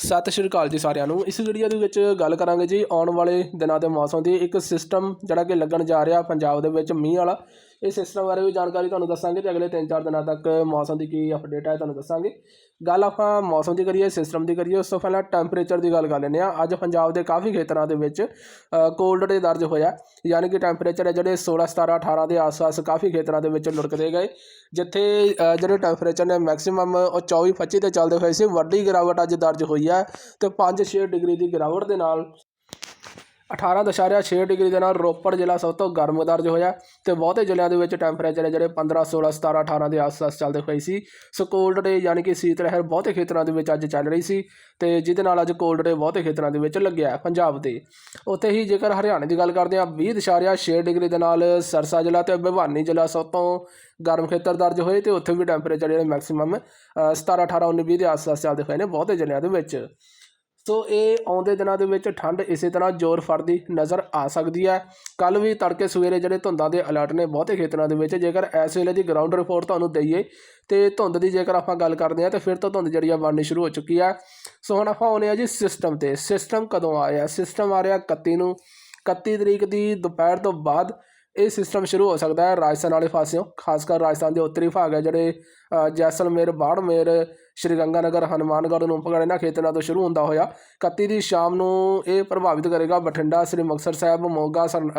ਸਤਿ ਸ਼੍ਰੀ ਅਕਾਲ ਜੀ ਸਾਰਿਆਂ ਨੂੰ। ਇਸ ਵੀਡੀਓ ਦੇ ਵਿੱਚ ਗੱਲ ਕਰਾਂਗੇ ਜੀ ਆਉਣ ਵਾਲੇ ਦਿਨਾਂ ਦੇ ਮੌਸਮ ਦੀ। ਇੱਕ ਸਿਸਟਮ ਜਿਹੜਾ ਕਿ ਲੱਗਣ ਜਾ ਰਿਹਾ ਪੰਜਾਬ ਦੇ ਵਿੱਚ ਮੀਂਹ ਵਾਲਾ। ਇਹ ਸਿਸਟਮ ਬਾਰੇ ਵੀ ਜਾਣਕਾਰੀ ਤੁਹਾਨੂੰ ਦੱਸਾਂਗੇ ਤੇ ਅਗਲੇ 3-4 ਦਿਨਾਂ ਤੱਕ ਮੌਸਮ ਦੀ ਕੀ ਅਪਡੇਟ ਹੈ ਤੁਹਾਨੂੰ ਦੱਸਾਂਗੇ। ਗੱਲ ਆਪਾਂ ਮੌਸਮ ਦੀ ਕਰੀਏ, ਸਿਸਟਮ ਦੀ ਕਰੀਏ ਉਸ ਤੋਂ ਪਹਿਲਾਂ ਟੈਂਪਰੇਚਰ ਦੀ ਗੱਲ ਕਰ ਲੈਂਦੇ ਆ ਅੱਜ ਪੰਜਾਬ ਦੇ ਕਾਫੀ ਖੇਤਰਾਂ ਦੇ ਵਿੱਚ ਕੋਲਡ ਡੇ ਦਰਜ ਹੋਇਆ ਯਾਨੀ ਕਿ ਟੈਂਪਰੇਚਰ ਹੈ ਜਿਹੜੇ 16 17 18 ਦੇ ਆਸ-ਪਾਸ ਕਾਫੀ ਖੇਤਰਾਂ ਦੇ ਵਿੱਚ ਲੁੜਕਦੇ ਗਏ। ਜਿੱਥੇ ਜਿਹੜੇ ਟੈਂਪਰੇਚਰ ਨੇ ਮੈਕਸਿਮਮ ਉਹ 24 25 ਤੇ ਚੱਲਦੇ ਹੋਏ ਸੀ। ਵੱਡੀ ਗਿਰਾਵਟ ਅੱਜ ਦਰਜ ਹੋਈ ਹੈ ਤੇ 5-6 ਡਿਗਰੀ ਦੀ ਗਿਰਾਵਟ ਦੇ ਨਾਲ 18.6 ਡਿਗਰੀ ਦੇ ਨਾਲ ਰੋਪੜ ਜ਼ਿਲ੍ਹਾ ਸਭ ਤੋਂ ਗਰਮ ਦਰਜ ਹੋਇਆ ਤੇ ਬਹੁਤੇ ਜ਼ਿਲ੍ਹਿਆਂ ਦੇ ਵਿੱਚ ਟੈਂਪਰੇਚਰ ਹੈ ਜਿਹੜੇ 15 16 17 18 ਦੇ ਆਸ-ਪਾਸ ਚੱਲਦੇ ਹੋਏ ਸੀ। ਸੋ ਕੋਲਡ ਡੇ ਯਾਨੀ ਕਿ ਸੀਤ ਲਹਿਰ ਬਹੁਤੇ ਖੇਤਰਾਂ ਦੇ ਵਿੱਚ ਅੱਜ ਚੱਲ ਰਹੀ ਸੀ ਤੇ ਜਿਹਦੇ ਨਾਲ ਅੱਜ ਕੋਲਡ ਡੇ ਬਹੁਤੇ ਖੇਤਰਾਂ ਦੇ ਵਿੱਚ ਲੱਗਿਆ ਪੰਜਾਬ ਦੇ। ਉੱਥੇ ਹੀ ਜੇਕਰ ਹਰਿਆਣੇ ਦੀ ਗੱਲ ਕਰਦੇ ਹਾਂ 20.6 ਡਿਗਰੀ ਦੇ ਨਾਲ ਸਰਸਾ ਜ਼ਿਲ੍ਹਾ ਤੇ ਭਿਵਾਨੀ ਜ਼ਿਲ੍ਹਾ ਸਭ ਤੋਂ ਗਰਮ ਖੇਤਰ ਦਰਜ ਹੋਏ ਤੇ ਉੱਥੇ ਵੀ ਟੈਂਪਰੇਚਰ ਜਿਹੜੇ ਮੈਕਸਿਮਮ 17 18 19 20 ਦੇ ਆਸ-ਪਾਸ ਚੱਲਦੇ ਹੋਏ ਨੇ ਬਹੁਤੇ ਜ਼ਿਲ੍ਹਿਆਂ ਦੇ ਵਿੱਚ। ਸੋ ਇਹ ਆਉਂਦੇ ਦਿਨਾਂ ਦੇ ਵਿੱਚ ਠੰਡ ਇਸੇ ਤਰ੍ਹਾਂ ਜ਼ੋਰ ਫੜਦੀ ਨਜ਼ਰ ਆ ਸਕਦੀ ਹੈ। ਕੱਲ ਵੀ ਤੜਕੇ ਸਵੇਰੇ ਜਿਹੜੇ ਧੁੰਦਾਂ ਦੇ ਅਲਰਟ ਨੇ ਬਹੁਤੇ ਖੇਤਰਾਂ ਦੇ ਵਿੱਚ, ਜੇਕਰ ਇਸ ਵੇਲੇ ਦੀ ਗਰਾਊਂਡ ਰਿਪੋਰਟ ਤੁਹਾਨੂੰ ਦਈਏ ਤੇ ਧੁੰਦ ਦੀ ਜੇਕਰ ਆਪਾਂ ਗੱਲ ਕਰਦੇ ਹਾਂ, ਤਾਂ ਫਿਰ ਤੋਂ ਧੁੰਦ ਜਿਹੜੀ ਆ ਬਣਨੀ ਸ਼ੁਰੂ ਹੋ ਚੁੱਕੀ ਆ ਸੋ ਹੁਣ ਆਪਾਂ ਆਉਂਦੇ ਆ ਜੀ ਸਿਸਟਮ ਤੇ। ਸਿਸਟਮ ਕਦੋਂ ਆਇਆ ਸਿਸਟਮ ਆ ਰਿਹਾ 31 ਨੂੰ। 31 ਤਰੀਕ ਦੀ ਦੁਪਹਿਰ ਤੋਂ ਬਾਅਦ ਇਹ ਸਿਸਟਮ ਸ਼ੁਰੂ ਹੋ ਸਕਦਾ ਹੈ ਰਾਜਸਥਾਨ ਵਾਲੇ ਪਾਸਿਓਂ। ਖਾਸ ਕਰ ਰਾਜਸਥਾਨ ਦੇ ਉੱਤਰੀ ਭਾਗ ਹੈ ਜਿਹੜੇ ਜੈਸਲਮੇਰ, ਬਾੜਮੇਰ ਸ਼੍ਰੀ ਗੰਗਾਨਗਰ, ਹਨੂਮਾਨਗੜ੍ਹ ਨੂੰਪਗੜ੍ਹ ਇਹਨਾਂ ਖੇਤਰਾਂ ਤੋਂ ਸ਼ੁਰੂ ਹੁੰਦਾ ਹੋਇਆ। 31 ਦੀ ਸ਼ਾਮ ਨੂੰ ਇਹ ਪ੍ਰਭਾਵਿਤ ਕਰੇਗਾ ਬਠਿੰਡਾ, ਸ੍ਰੀ ਮੁਕਤਸਰ ਸਾਹਿਬ, ਮੋਗਾ, ਸਰ-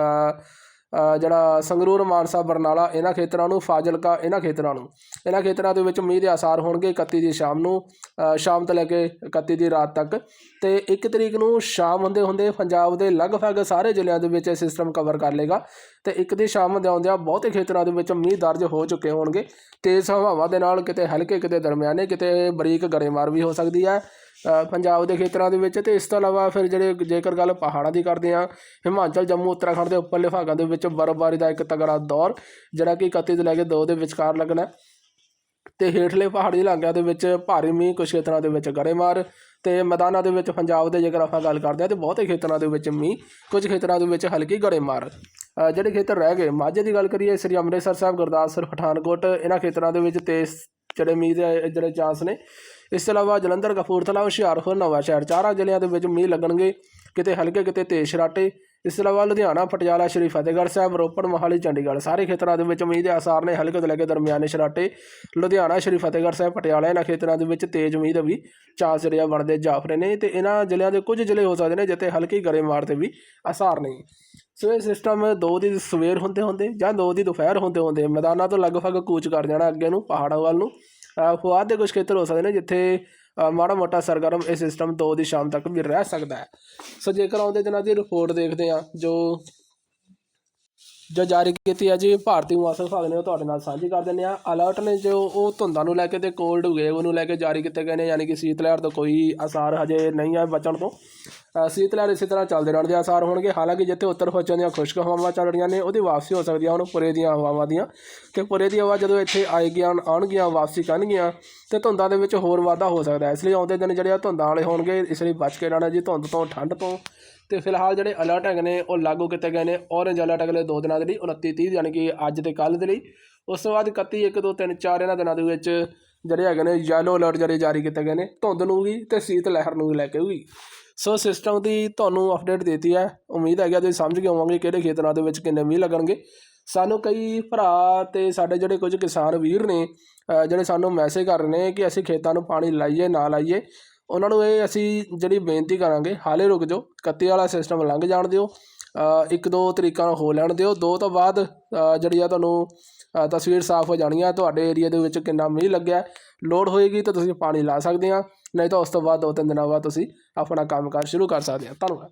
ਜਿਹੜਾ ਸੰਗਰੂਰ ਮਾਨਸਾ ਬਰਨਾਲਾ ਇਹਨਾਂ ਖੇਤਰਾਂ ਨੂੰ, ਫਾਜ਼ਿਲਕਾ ਇਹਨਾਂ ਖੇਤਰਾਂ ਨੂੰ। ਇਹਨਾਂ ਖੇਤਰਾਂ ਦੇ ਵਿੱਚ ਮੀਂਹ ਦੇ ਆਸਾਰ ਹੋਣਗੇ 31 ਦੀ ਸ਼ਾਮ ਨੂੰ ਸ਼ਾਮ ਤੋਂ ਲੈ ਕੇ 31 ਦੀ ਰਾਤ ਤੱਕ। ਤੇ 1 ਤਰੀਕ ਨੂੰ ਸ਼ਾਮ ਹੁੰਦੇ ਹੁੰਦੇ ਪੰਜਾਬ ਦੇ ਲਗਭਗ ਸਾਰੇ ਜ਼ਿਲ੍ਹਿਆਂ ਦੇ ਵਿੱਚ ਇਹ ਸਿਸਟਮ ਕਵਰ ਕਰ ਲੇਗਾ। ਤੇ ਇੱਕ ਦੀ ਸ਼ਾਮ ਦੇ ਆਉਂਦਿਆਂ ਬਹੁਤੇ ਖੇਤਰਾਂ ਦੇ ਵਿੱਚ ਮੀਂਹ ਦਰਜ ਹੋ ਚੁੱਕੇ ਹੋਣਗੇ। ਤੇਜ਼ ਹਵਾਵਾਂ ਦੇ ਨਾਲ ਕਿਤੇ ਹਲਕੇ, ਕਿਤੇ ਦਰਮਿਆਨੇ, ਕਿਤੇ ਬਰੀਕ ਗੜੇਮਾਰ ਵੀ ਹੋ ਸਕਦੀ ਹੈ। ਪੰਜਾਬ ਦੇ ਖੇਤਰਾਂ ਦੇ ਵਿੱਚ ਤੇ ਇਸ ਤੋਂ ਇਲਾਵਾ ਫਿਰ ਜਿਹੜੇ ਜੇਕਰ ਗੱਲ ਪਹਾੜਾਂ ਦੀ ਕਰਦੇ ਹਾਂ, ਹਿਮਾਚਲ, ਜੰਮੂ, ਉੱਤਰਾਖੰਡ ਦੇ ਉੱਪਰਲੇ ਭਾਗਾਂ ਦੇ ਵਿੱਚ ਬਰਫ਼ਬਾਰੀ ਦਾ ਇੱਕ ਤਗੜਾ ਦੌਰ, ਜਿਹੜਾ ਕਿ 31 ਤੋਂ ਲੈ ਕੇ 2 ਦੇ ਵਿਚਕਾਰ ਲੱਗਣਾ ਹੈ। ਤੇ ਹੇਠਲੇ ਪਹਾੜੀ ਇਲਾਕਿਆਂ ਦੇ ਵਿੱਚ ਭਾਰੀ ਮੀਂਹ ਕੁਝ ਖੇਤਰਾਂ ਦੇ ਵਿੱਚ ਗੜੇਮਾਰ ਤੇ ਮੈਦਾਨਾਂ ਦੇ ਵਿੱਚ ਪੰਜਾਬ ਦੇ ਜੇਕਰ ਆਪਾਂ ਗੱਲ ਕਰਦੇ ਹਾਂ ਤੇ ਬਹੁਤੇ ਖੇਤਰਾਂ ਦੇ ਵਿੱਚ ਮੀਂਹ ਕੁਝ ਖੇਤਰਾਂ ਦੇ ਵਿੱਚ ਹਲਕੀ ਗੜੇਮਾਰ ਜਿਹੜੇ ਖੇਤਰ ਰਹਿ ਗਏ, ਮਾਝੇ ਦੀ ਗੱਲ ਕਰੀਏ, ਸ੍ਰੀ ਅੰਮ੍ਰਿਤਸਰ ਸਾਹਿਬ, ਗੁਰਦਾਸਪੁਰ, ਪਠਾਨਕੋਟ, ਇਹਨਾਂ ਖੇਤਰਾਂ ਦੇ ਵਿੱਚ ਤੇਜ਼ ਜਿਹੜੇ ਮੀਂਹ ਦੇ ਜਿਹੜੇ ਚਾਂਸ ਨੇ ਇਸ ਤੋਂ ਇਲਾਵਾ ਜਲੰਧਰ ਕਪੂਰਥਲਾ ਹੁਸ਼ਿਆਰਪੁਰ ਨਵਾਂਸ਼ਹਿਰ ਚਾਰਾਂ ਜ਼ਿਲ੍ਹਿਆਂ ਦੇ ਵਿੱਚ ਮੀਂਹ ਲੱਗਣਗੇ। ਕਿਤੇ ਹਲਕੇ, ਕਿਤੇ ਤੇਜ਼ ਸਰਾਟੇ ਇਸ ਤੋਂ ਇਲਾਵਾ ਲੁਧਿਆਣਾ, ਪਟਿਆਲਾ, ਸ਼੍ਰੀ ਫਤਿਹਗੜ੍ਹ ਸਾਹਿਬ, ਰੋਪੜ, ਮੋਹਾਲੀ, ਚੰਡੀਗੜ੍ਹ ਸਾਰੇ ਖੇਤਰਾਂ ਦੇ ਵਿੱਚ ਮੀਂਹ ਦੇ ਆਸਾਰ ਨੇ ਹਲਕੇ ਤੋਂ ਲੈ ਕੇ ਦਰਮਿਆਨੇ ਸਰਾਟੇ। ਲੁਧਿਆਣਾ, ਸ਼੍ਰੀ ਫਤਿਹਗੜ੍ਹ ਸਾਹਿਬ, ਪਟਿਆਲਾ ਇਹਨਾਂ ਖੇਤਰਾਂ ਦੇ ਵਿੱਚ ਤੇਜ਼ ਮੀਂਹ ਦੇ ਵੀ ਚਾਂਸ ਜਿਹੜੇ ਬਣਦੇ ਜਾਫਰੇ ਨੇ ਤੇ ਇਹਨਾਂ ਜ਼ਿਲ੍ਹਿਆਂ ਦੇ ਕੁਝ ਜ਼ਿਲ੍ਹੇ ਹੋ ਸਕਦੇ ਨੇ ਜਿੱਥੇ ਹਲਕੀ ਗੜੇਮਾਰ ਤੇ ਵੀ ਆਸਾਰ ਨੇ ਸੋ ਇਹ ਸਿਸਟਮ 2 ਦੀ ਸਵੇਰ ਹੁੰਦੇ ਹੁੰਦੇ ਜਾਂ 2 ਦੀ ਦੁਪਹਿਰ ਹੁੰਦੇ ਹੁੰਦੇ ਮੈਦਾਨਾਂ ਤੋਂ ਲਗਭਗ ਕੂਚ ਕਰ ਜਾਣਾ ਅੱਗੇ ਨੂੰ, ਪਹਾੜਾਂ ਵੱਲ ਨੂੰ। ਅ, ਦੇ ਕੁਝ ਖੇਤਰ ਹੋ ਸਕਦੇ ਨੇ ਜਿੱਥੇ ਮਾੜਾ ਮੋਟਾ ਸਰਗਰਮ ਇਹ ਸਿਸਟਮ 2 ਦੀ ਸ਼ਾਮ ਤੱਕ ਵੀ ਰਹਿ ਸਕਦਾ ਹੈ। ਸੋ ਜੇਕਰ ਆਉਂਦੇ ਦਿਨਾਂ ਦੀ ਰਿਪੋਰਟ ਦੇਖਦੇ ਹਾਂ ਜੋ ਜੋ ਜਾਰੀ ਕੀਤੀ ਹੈ ਜੀ ਭਾਰਤੀ ਮੌਸਮ ਵਿਭਾਗ ਨੇ ਉਹ ਤੁਹਾਡੇ ਨਾਲ ਸਾਂਝੀ ਕਰ ਦਿੰਦੇ ਆ ਅਲਰਟ ਨੇ ਜੋ ਉਹ ਧੁੰਦਾਂ ਨੂੰ ਲੈ ਕੇ ਤੇ ਕੋਲਡ ਵੇਵ ਨੂੰ ਲੈ ਕੇ ਜਾਰੀ ਕੀਤੇ ਗਏ ਨੇ ਯਾਨੀ ਕਿ ਸੀਤ ਲਹਿਰ ਤੋਂ ਕੋਈ ਆਸਾਰ ਹਜੇ ਨਹੀਂ ਹੈ ਬਚਣ ਤੋਂ। ਸੀਤ ਲਹਿਰ ਇਸੇ ਤਰ੍ਹਾਂ ਚੱਲਦੇ ਰਹਿਣ ਦੇ ਆਸਾਰ ਹੋਣਗੇ। ਹਾਲਾਂਕਿ ਜਿੱਥੇ ਉੱਤਰ ਪੱਛਮ ਦੀਆਂ ਖੁਸ਼ਕ ਹਵਾਵਾਂ ਚੱਲ ਰਹੀਆਂ ਨੇ, ਉਹਦੀ ਵਾਪਸੀ ਹੋ ਸਕਦੀ ਹੈ ਹੁਣ ਪੁਰੇ ਦੀਆਂ ਹਵਾਵਾਂ ਦੀਆਂ। ਤੇ ਪੁਰੇ ਦੀ ਹਵਾ ਜਦੋਂ ਇੱਥੇ ਆਏਗੀਆਂ, ਆਉਣਗੀਆਂ, ਵਾਪਸੀ ਕਰਨਗੀਆਂ, ਤੇ ਧੁੰਦਾਂ ਦੇ ਵਿੱਚ ਹੋਰ ਵਾਧਾ ਹੋ ਸਕਦਾ ਹੈ। ਇਸ ਲਈ ਆਉਂਦੇ ਦਿਨ ਜਿਹੜੇ ਆ ਧੁੰਦਾਂ ਵਾਲੇ ਹੋਣਗੇ, ਇਸ ਲਈ ਬਚ ਕੇ ਰਹਿਣਾ ਜੀ, ਧੁੰਦ ਤੋਂ ਠੰਡ ਤੋਂ। ਤੇ ਫਿਲਹਾਲ ਜਿਹੜੇ ਅਲਰਟ ਹੈਗੇ ਨੇ, ਉਹ ਲਾਗੂ ਕੀਤੇ ਗਏ ਨੇ। ਔਰੇਂਜ ਅਲਰਟ ਅਗਲੇ 2 ਦਿਨਾਂ ਦੇ ਲਈ 29 30 ਯਾਨੀ ਕਿ ਅੱਜ ਤੇ ਕੱਲ ਦੇ ਲਈ। ਉਸ ਤੋਂ ਬਾਅਦ 31 1 2 3 4 ਇਹਨਾਂ ਦਿਨਾਂ ਦੇ ਵਿੱਚ ਜਿਹੜੇ ਹੈਗੇ ਨੇ ਯੈਲੋ ਅਲਰਟ ਜਿਹੜੇ ਜਾਰੀ ਕੀਤੇ ਗਏ ਨੇ, ਧੁੰਦ ਨੂੰ ਵੀ ਤੇ ਸੀਤ ਲਹਿਰ ਨੂੰ ਵੀ ਲੈ ਕੇ ਵੀ। ਸੋ ਸਿਸਟਮ ਦੀ ਤੁਹਾਨੂੰ ਅਪਡੇਟ ਦਿੱਤੀ ਹੈ। ਉਮੀਦ ਹੈਗੀ ਆ ਤੁਸੀਂ ਸਮਝ ਗਏ ਹੋਵੋਗੇ ਕਿਹੜੇ ਖੇਤਰਾਂ ਦੇ ਵਿੱਚ ਕਿੰਨੇ ਮੀਂਹ ਲੱਗਣਗੇ। ਸਾਨੂੰ ਕਈ ਭਰਾ ਤੇ ਸਾਡੇ ਜਿਹੜੇ ਕੁਝ ਕਿਸਾਨ ਵੀਰ ਨੇ ਜਿਹੜੇ ਸਾਨੂੰ ਮੈਸੇਜ ਕਰ ਰਹੇ ਨੇ ਕਿ ਅਸੀਂ ਖੇਤਾਂ ਨੂੰ ਪਾਣੀ ਲਾਈਏ, ਨਾ ਲਾਈਏ। ਉਹਨਾਂ ਨੂੰ ਇਹ ਅਸੀਂ ਜਿਹੜੀ ਬੇਨਤੀ ਕਰਾਂਗੇ, ਹਾਲੇ ਰੁਕ ਜਾਓ 31 ਵਾਲਾ ਸਿਸਟਮ ਲੰਘ ਜਾਣ ਦਿਓ। ਇੱਕ ਦੋ ਤਰੀਕਾਂ ਨਾਲ ਹੋ ਲੈਣ ਦਿਓ। ਦੋ ਤੋਂ ਬਾਅਦ ਜਿਹੜੀ ਆ ਤੁਹਾਨੂੰ ਤਸਵੀਰ ਸਾਫ਼ ਹੋ ਜਾਣੀ ਆ। ਤੁਹਾਡੇ ਏਰੀਆ ਦੇ ਵਿੱਚ ਕਿੰਨਾ ਮੀਂਹ ਲੱਗਿਆ। ਲੋਡ ਹੋਏਗੀ ਤਾਂ ਤੁਸੀਂ ਪਾਣੀ ਲਾ ਸਕਦੇ ਆ। ਨਹੀਂ ਤਾਂ ਉਸ ਤੋਂ ਬਾਅਦ ਦੋ ਤਿੰਨ ਦਿਨਾਂ ਬਾਅਦ ਤੁਸੀਂ ਆਪਣਾ ਕੰਮਕਾਰ ਸ਼ੁਰੂ ਕਰ ਸਕਦੇ ਆ ਧੰਨਵਾਦ।